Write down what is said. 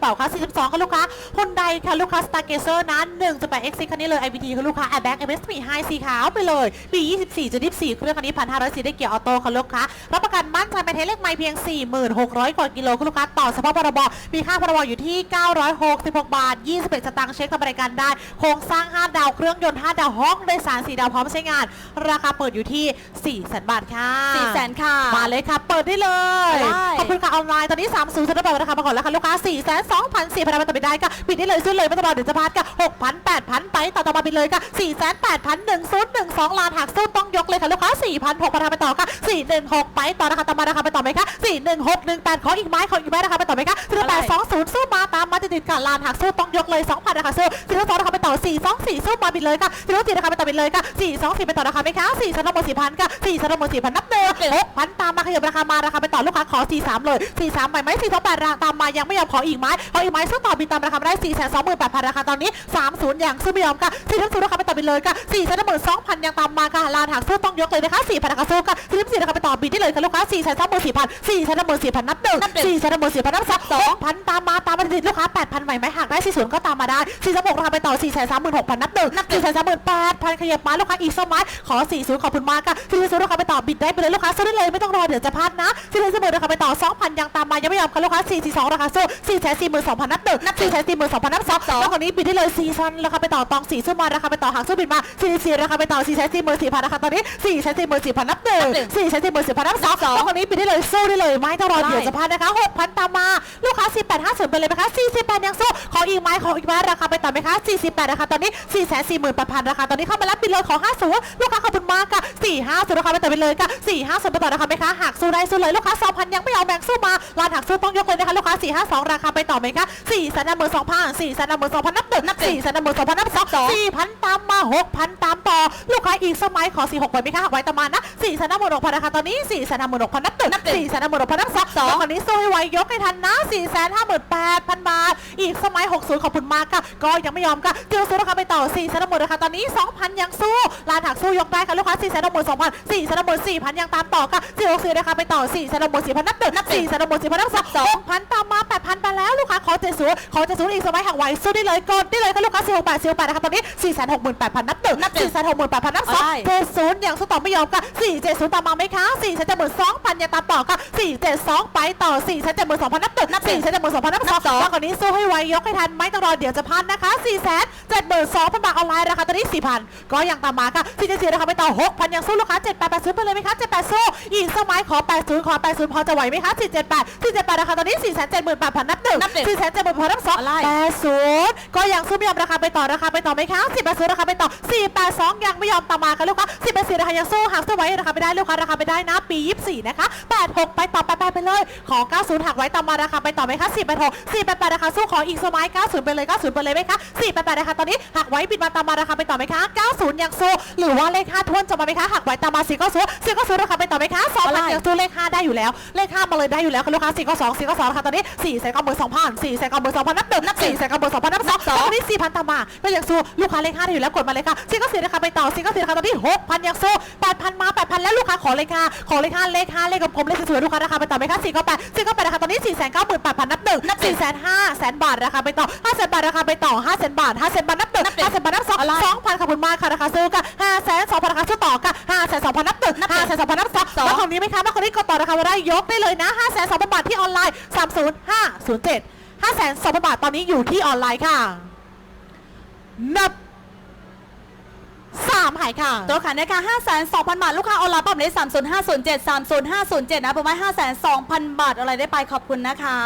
รือเปล่าคะ 42 ค่ะลูกค้าฮุนไดค่ะลูกค้าสตาร์เกเซอร์นั้น1 8 x คันนี้เลย IVT ค่ะลูกค้าแอร์แบ็ก MS มีไฮสีขาวไปเลยปี24 จุด24เครื่องคันนี้1,500ซีได้เกียร์ออโต้ค่ะลูกค้ารับประกันมั่นใจเป็นเทเลขไม่เพียง 46,000 กว่ากิโลค่ะลูกค้าต่อเฉพาะพรบมีค่าพรบอยู่ที่ 966 บาท 21สตางค์เช็คทำบริการได้ โครงสร้าง 5 ดาวเครื่องยนต์ 5 ดาวห้องโดยสาร4ดาวพร้อมใช้งาน ราคาเปิดอยู่ที่4แสนบาทค่ะสี่แสนค่ะ มาเลยค่ะ เปิดได้เลยได้ขอบคุณค่ะออนไลน์ ตอนนี้ 3 0จะได้เปิดราคามาก่อนแล้วค่ะลูกค้า4 2 0 0 0 4 0 0 0ต่อไปได้ค่ะปิดได้เลยซื้อเลยไม่ต้องรอเดี๋ยวจะพลาดค่ะ6,000 8,000ไปต่อต่อมาปิดเลยค่ะ4 8 0 0 0 1 0 1 2ล้านหักสู้ต้องยกเลยค่ะลูกค้า4,000 6,000ไปต่อค่ะ416ไปต่อราคาต่อมาราคาไปต่อไหมคะ41618ขออีกไม้ขออีกไม้ราคาไปต่อไหมคะ4820สู้มาตามมาติดๆค่ะล้านหักสู้ต้องยกเลย2,000ราคาสู้อ422ราคาไปต่อ424สู้มาปิดเลยค่ะ424ราคาไปต่อปิดเลยค่ะ424ไปต่อราคาไหมคะ4ชั้นทั้งหมด4,000ค่ะ4ชั้นทั้งหมด4,000นับเดิม6,000ตามมาขยับราคามาราคาไปต่อลูกค้าขอ43เลย43ใหม่ไหม428ราคาตามมายังไม่ยอมขออีกไม้ขออีกไม้สู้ต่อบินตามราคาไม่ได้428,000ราคาตอนนี้ 30 อย่างสู้ไม่ยอมค่ะ430ราคาไปต่อบินเลยค่ะ4ชั้นทั้งหมด2,000ยังตามมาค่ะลานหักสู้ต้องยกเลยนะคะ4,000ราคาสู้ค่ะ44ราคาไปต่อบินได้เลยค่ะลูกค้า4ชั้นทั้งหมด4,000 4ชั้นทั้งหมด4,000นับหนึ่งนับหนึ่ง4ชั้นทั้งหมด4,000นับสอง2,000ตามมาตามมาติดๆลูกค้า8,000ใหม่ไหมหากได้40ก็ตามมาได้46ราคาไปต่อ4 3 6 0 0 0นับหนึ่งนับ4 3 8 0 0 0ขยับมาลูกค้าอีกสมัยขอ40ขอบคุณมากค่ะ40ราคาไปต่อบิดได้ไปเลยลูกค้าซื้อได้เลยไม่ต้องรอเดี๋ยวจะพลาดนะ40เสมอราคาไปต่อ2,000ยังตามมายังไม่ยอมค่ะลูกค้า442ราคาสู้4 4 2 0 0 0นับหนึ่งนับ4 4 2 0 0 0นับสองแล้วคนนี้บิดได้เลย4ชั้นราคาไปต่อตอง4สู้มาราคาไปต่อหางสู้บิดมา44ราคาไปต่อ4 4 4 4 0 0ราคาตอนนี้4 4 4 4 0 0นับหนึ่ง4 4 4 4 0 0นับสองแล้วคนนี้บิดได้เลยสู้ได้เลยไม่ต้องรอเดี๋ยวจะพลาดนะคะ6,000ตามมาลูกค้า4850ไปเลยไหมคะ48ยังสู้ขออีกไหมขออีกไหมราคาไปต่อไหมคะ48ราคาตอนนี้4 4 4 8 0 0 0ราคาตอนนี้เข้ามาแล้วปิดเลยขอ50ลูกค้าขอบคุณมากค่ะ450ราคาไปต่อไปเลยค่ะ450ไปต่อราคาไหมคะหากสู้ได้สู้เลยลูกค้า2,000ยังไม่เอาแบ่งสู้มาร้านหักสู้ต้องยกเลยนะคะลูกค้า452ราคาไปต่อไหมคะ4 3 2 0 0 0 4 3 2 2 0 0นับหนึ่งนับ4 3 2 2 0 0นับสอง4,000ตามมา6,000ตามต่อลูกค้าอีกสมัยขอ46ไปไหมคะไว้ตามมานะ4 3 6 0 0ราคาตอนนี้4 3 6 0 0นับหนึ่งนับ4 3 6 0 0นับสองแล้วคนนี้สู้ให้ไวยกให้ทันนะ4 5 8,000บาท อีกสมัย60ขอบคุณมากค่ะก็ยังไม่ยอมค่ะเจียวซื้อราคาไปต่อ4 3 6 0ราคาตอนนี้2,000ยังสู้ร้านหักสู้ยกได้ค่ะลูกค้า4 3 6 2,000 4 3 6 4,000ยังตามต่อค่ะเจียวซื้อราคาไปต่อ4 3 6 4,000นับหนึ่งนับ4 3 6 4,000นับสอง6,000ตามมา8,000ไปแล้วลูกค้าขอ70ขอ70อีกสมัยหักไว้สู้ได้เลยกดได้เลยค่ะลูกค้า48 48นะคะตอนนี้4 6 8 0 0 0นับหนึ่งนับ4 6 8 0 0 0นับสองได้70อย่างสู้ต่อไม่ยอมค่ะ470ตามมาไหมคะ4 7 2,000ยังตามต่อค่ะ472ไปต่อ4 7 2,000นับหนึ่งนับ4 7 2,000นับสองแล้วคนนี้สู้ให้ไวยกให้ทันไม่ต้องรอเดี๋ยวจะพลาดนะคะ4 7 2,000บาทออนไลน์ราคาตอนนี้4,000ก็ยังตามมาค่ะ474ราคาไปต่อ6,000ยังสู้ลูกค้า7880ไปเลยไหมคะ78สู้อีกสมัยขอ80ขอ80พอจะไหวไหมคะ478 478ราคาตอนนี้478,000นับหนึ่งนับหนึ่ง478,000นับสองอะไร80ก็ยังสู้ไม่ยอมราคาไปต่อราคาไปต่อไหมคะ480ราคาไปต่อ482ยังไม่ยอมตามมาค่ะลูกค้า484ราคายังสู้หากสู้ไว้ราคาไปได้ลูกค้าราคาไปได้นะ ปี24นะคะ86ไปต่อไปไปไปเลยขอ90หักไว้ตามมาราคาไปต่อไหมคะ486 488ราคาสู้ขออีกสมัย90ไปเลย90ไปเลยไหมคะ488ราคาตอนนี้หักไว้ปิดมาตามมาราคาไปต่อไหมคะ90ยังสู้หรือว่าเลข5ทวนจะมาไหมคะหักไว้ตามมา4ก็สู้4ก็สู้ราคาไปต่อไหมคะ2,000ยังสู้เลข5ได้อยู่แล้วเลข5มาเลยได้อยู่แล้วค่ะลูกค้า4ก็2 4ก็2ราคาตอนนี้4แสนเก้าหมื่นสองพัน4แสนเก้าหมื่นสองพันนับหนึ่งนับ4แสนเก้าหมื่นสองพันนับสองแล้วตอนนี้4,000ตามมาก็ยังสู้ลูกค้าเลข5ได้อยู่แล้วกดมาเลยค่ะ4ก็4ราคาไปต่อ4ก็4ราคาตอนนี้6,000ยังสู้8,000มา8,000แล้วลูกค้าขอเลข5ขอเลข5เลข5เลขกลมๆเลขสวยๆลูกค้าราคาไปต่อไหมคะ4ก็8 4ก็8ราคาตอนนี้4แสนเก้าหมื่นแปดพันนับหนึ่งนับ4แสนห้าแสนบาทราคาไปต่อ5แสนบาทราคาไปต่อ5แสนบาท5แสนบาทนับหนึ่ง5แสนบาทนับสองสองพันขอบคุณมากค่ะราคาซื้อค่ะ5แสนสองพันราคาซื้อต่อค่ะ5แสนสองพันนับหนึ่ง5แสนสองพันนับสองแล้วของนี้ไหมคะแล้วคนนี้กดต่อราคามาได้ยกได้เลยนะ5แสนสองพันบาทที่ออนไลน์30507 5แสนสองพัน บาทตอนนี้อยู่ที่ออนไลน์ค่ะ นับสามหายค่ะ ตัวขันนะคะ5 2 0 0 0 บาท ลูกค้าออนไลน์ปั๊มเลย30507 30507นะประมาณ5 2 0 0 0 บาทอะไรได้ไปขอบคุณนะคะ